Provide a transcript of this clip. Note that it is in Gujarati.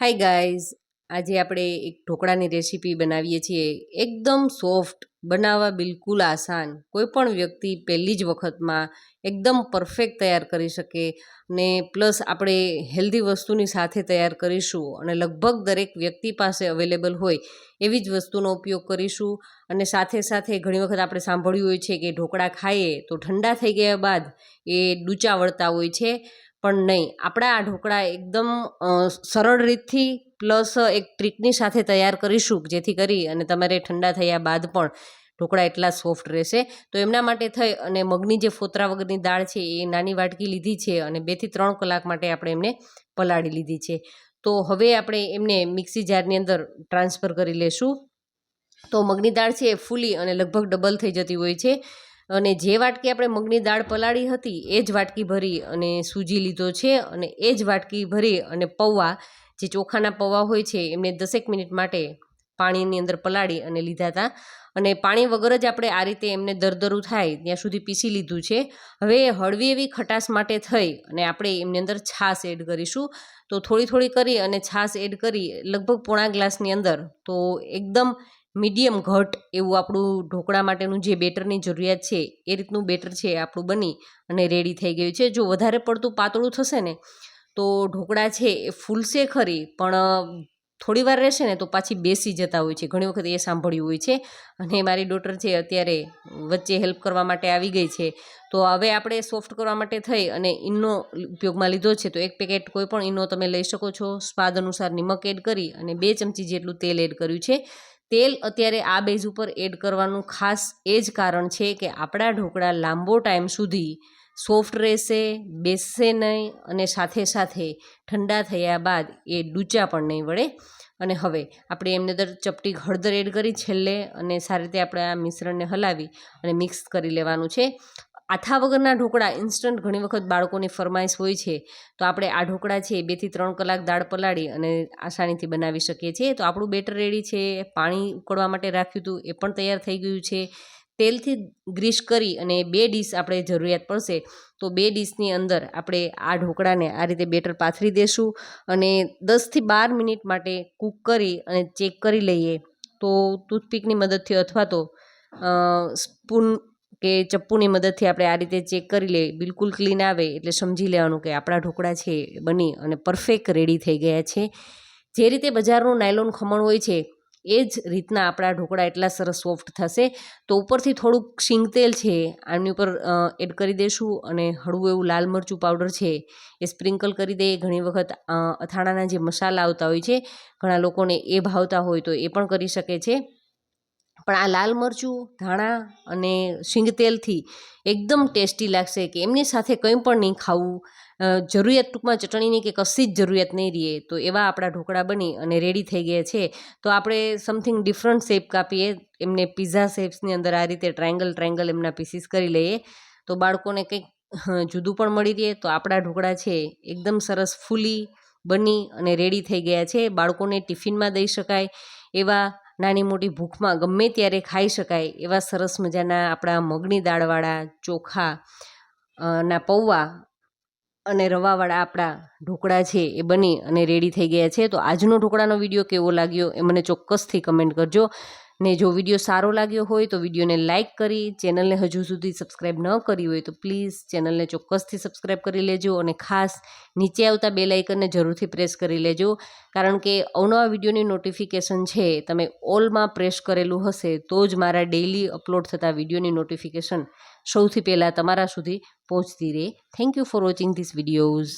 હાય ગાઈઝ આજે આપણે એક ઢોકળાની રેસીપી બનાવીએ છીએ. એકદમ સોફ્ટ બનાવવા બિલકુલ આસાન. કોઈ પણ વ્યક્તિ પહેલી જ વખતમાં એકદમ પરફેક્ટ તૈયાર કરી શકે ને પ્લસ આપણે હેલ્ધી વસ્તુની સાથે તૈયાર કરીશું અને લગભગ દરેક વ્યક્તિ પાસે અવેલેબલ હોય એવી જ વસ્તુનો ઉપયોગ કરીશું. અને સાથે સાથે ઘણી વખત આપણે સાંભળ્યું હોય છે કે ઢોકળા ખાઈએ તો ઠંડા થઈ ગયા બાદ એ ડૂચા વળતા હોય છે. પણ નહીં. આપણા આ ઢોકળા એકદમ સરળ રીતથી પ્લસ એક ટ્રીકની સાથે તૈયાર કરીશું, જેથી કરી અને તમારે ઠંડા થયા બાદ પણ ઢોકળા એટલા સોફ્ટ રહેશે. તો એમના માટે થઈ અને મગની જે ફોતરા વગરની દાળ છે એ નાની વાટકી લીધી છે અને બેથી ત્રણ કલાક માટે આપણે એમને પલાળી લીધી છે. તો હવે આપણે એમને મિક્સી જારની અંદર ટ્રાન્સફર કરી લેશું. તો મગની દાળ છે એ ફૂલી અને લગભગ ડબલ થઈ જતી હોય છે. અને જે વાટકી આપણે મગની દાળ પલાળી હતી, એ જ વાટકી ભરી અને સૂજી લીધો છે અને એ જ વાટકી ભરી અને પૌવા, જે ચોખાના પૌવા હોય છે, એમને દસેક મિનિટ માટે પાણીની અંદર પલાળી અને લીધા હતા. અને પાણી વગર જ આપણે આ રીતે એમને દરદરું થાય, ત્યાં સુધી પીસી લીધું છે. હવે હળવી એવી ખટાશ માટે થઈ અને આપણે એમની અંદર છાશ એડ કરીશું. તો થોડી થોડી કરી અને છાશ એડ કરી, લગભગ પોણા ગ્લાસની અંદર. તો એકદમ મીડિયમ ઘટ એવું આપણું ઢોકળા માટેનું જે બેટરની જરૂરિયાત છે, એ રીતનું બેટર છે આપણું બની અને રેડી થઈ ગયું છે. જો વધારે પડતું પાતળું થશે ને, તો ઢોકળા છે એ ફૂલશે ખરી, પણ થોડી વાર રહેશે ને તો પાછી બેસી જતા હોય છે. ઘણી વખત એ સાંભળ્યું હોય છે અને મારી ડોટર છે અત્યારે વચ્ચે હેલ્પ કરવા માટે આવી ગઈ છે. તો હવે આપણે સોફ્ટ કરવા માટે થઈ અને ઈનો ઉપયોગમાં લીધો છે, તો એક પેકેટ કોઈ પણ ઈનો તમે લઈ શકો છો. સ્વાદ અનુસાર નિમક એડ કરી અને બે ચમચી જેટલું તેલ એડ કર્યું છે. તેલ અત્યારે આ બેઝ ઉપર એડ કરવાનું ખાસ એ જ કારણ છે કે આપણા ઢોકળા લાંબો ટાઈમ સુધી સોફ્ટ રહેશે, બેસશે નહીં અને સાથે સાથે ઠંડા થયા બાદ એ ડૂચા પણ નહીં વળે. અને હવે આપણે એમને અંદર ચપટી હળદર એડ કરી છેલ્લે અને સારી રીતે આપણે આ મિશ્રણને હલાવી અને મિક્સ કરી લેવાનું છે. આથા વગરના ઢોકળા ઇન્સ્ટન્ટ ઘણી વખત બાળકોની ફરમાઈશ હોય છે, તો આપણે આ ઢોકળા છે બેથી ત્રણ કલાક દાળ પલાળી અને આસાનીથી બનાવી શકીએ છીએ. તો આપણું બેટર રેડી છે, પાણી ઉકળવા માટે રાખ્યું હતું, એ પણ તૈયાર થઈ ગયું છે. તેલથી ગ્રીસ કરી અને બે ડીશ આપણે જરૂરિયાત પડશે, તો બે ડીશની અંદર આપણે આ ઢોકળાને આ રીતે બેટર પાથરી દેશું અને દસથી બાર મિનિટ માટે કૂક કરી અને ચેક કરી લઈએ. તો ટૂથપીકની મદદથી અથવા તો સ્પૂન કે ચપ્પુની મદદથી આપણે આ રીતે ચેક કરી લઈએ. બિલકુલ ક્લીન આવે એટલે સમજી લેવાનું કે આપણા ઢોકળા છે બની અને પરફેક્ટ રેડી થઈ ગયા છે. જે રીતે બજારનું નાયલોન ખમણ હોય છે, એ જ રીતના આપણા ઢોકળા એટલા સરસ સોફ્ટ થશે. તો ઉપરથી થોડુંક શીંગ તેલ છે, આની ઉપર એડ કરી દઈશું અને હળવું એવું લાલ મરચું પાવડર છે, એ સ્પ્રિંકલ કરી દઈએ. ઘણી વખત અથાણાના જે મસાલા આવતા હોય છે, ઘણા લોકોને એ ભાવતા હોય તો એ પણ કરી શકે છે. પણ આ લાલ મરચું, ધાણા અને સિંગ તેલથી એકદમ ટેસ્ટી લાગશે કે એમની સાથે કંઈ પણ નહીં ખાવું. જરૂરિયાત ટૂંકમાં ચટણીની કે કશી જ જરૂરિયાત નહીં રહે. તો એવા આપણા ઢોકળા બની અને રેડી થઈ ગયા છે. તો આપણે સમથિંગ ડિફરન્ટ શેપ કાપીએ. એમને પિઝા શેપ્સની અંદર આ રીતે ટ્રાયંગલ ટ્રાયંગલ એમના પીસીસ કરી લઈએ. તો બાળકોને કંઈક જુદું પણ મળી રહે. તો આપણા ઢોકળા છે એકદમ સરસ ફૂલી બની અને રેડી થઈ ગયા છે. બાળકોને ટિફિનમાં દઈ શકાય એવા નાની મોટી ભૂખમાં ગમે ત્યારે ખાઈ શકાય એવા સરસ મજાના આપણા મગની દાળવાળા, ચોખા ના પૌવા અને રવાવાળા આપણા ઢોકળા છે એ બની અને રેડી થઈ ગયા છે. તો આજનો ઢોકળાનો વીડિયો કેવો લાગ્યો એ મને ચોક્કસથી કમેન્ટ કરજો. ને જો વીડિયો સારો લાગ્યો હોય તો વિડીયોને લાઇક કરી, ચેનલને હજુ સુધી સબસ્ક્રાઈબ ન કરી હોય તો પ્લીઝ ચેનલને ચોક્કસથી સબસ્ક્રાઈબ કરી લેજો અને ખાસ નીચે આવતા બે લાઇકનને જરૂરથી પ્રેસ કરી લેજો. કારણ કે અવનવા વિડીયોની નોટિફિકેશન છે, તમે ઓલમાં પ્રેસ કરેલું હશે, તો જ મારા ડેઇલી અપલોડ થતા વિડીયોની નોટિફિકેશન સૌથી પહેલાં તમારા સુધી પહોંચતી રહે. Thank you for watching this videos.